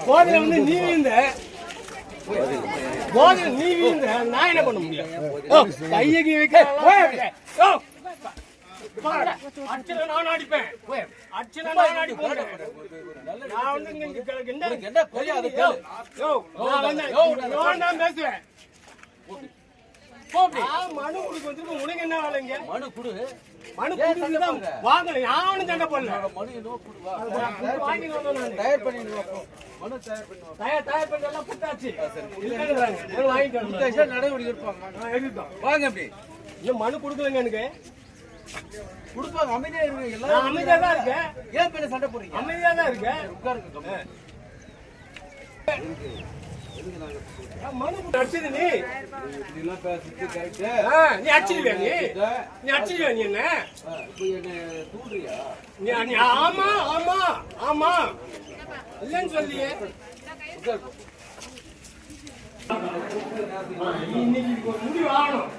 போதையில வந்து நீ வீழ்ந்த. போதையில நீ வீழ்ந்த நான் என்ன பண்ண முடியும்? ஓ, கையகி வைக்க நான் அடிப்பேன். அடிச்சதை நான் அடிப்பேன். வந்து என்ன? பேசுவேன். மனு என்ன வேலைங்க மனு குடு. மனு கொடுத்து தான் வாங்கல யாரும் சண்டை போடல. மனு இன்னும் குடு வா. வாங்கிட்டு வந்தோம் நானு. தயார் பண்ணி. மனு தயார் பண்ணி. தயார் தயார் பண்ணி எல்லாம் வாங்கிட்டு. வாங்க அப்படி. மனு கொடுக்கலங்க எனக்கு. கொடுப்பாங்க அமைதியா அமைதியா தான் இருக்கேன். ஏன் பேர சண்டை போடுறீங்க? அமைதியா தான் இருக்கேன். உட்காருங்க கம்முனு. நான் மனு கொடுத்து அடிச்சது நீ இப்படிலாம் ஆ, நீ அடிச்சிருவியா நீ நீ அடிச்சிருவியா நீ என்ன இப்போ தூண்டுறியா? நீ நீ ஆமா ஆமா ஆமா இல்லைன்னு சொல்லியே இன்னைக்கு முடிவு ஆகணும்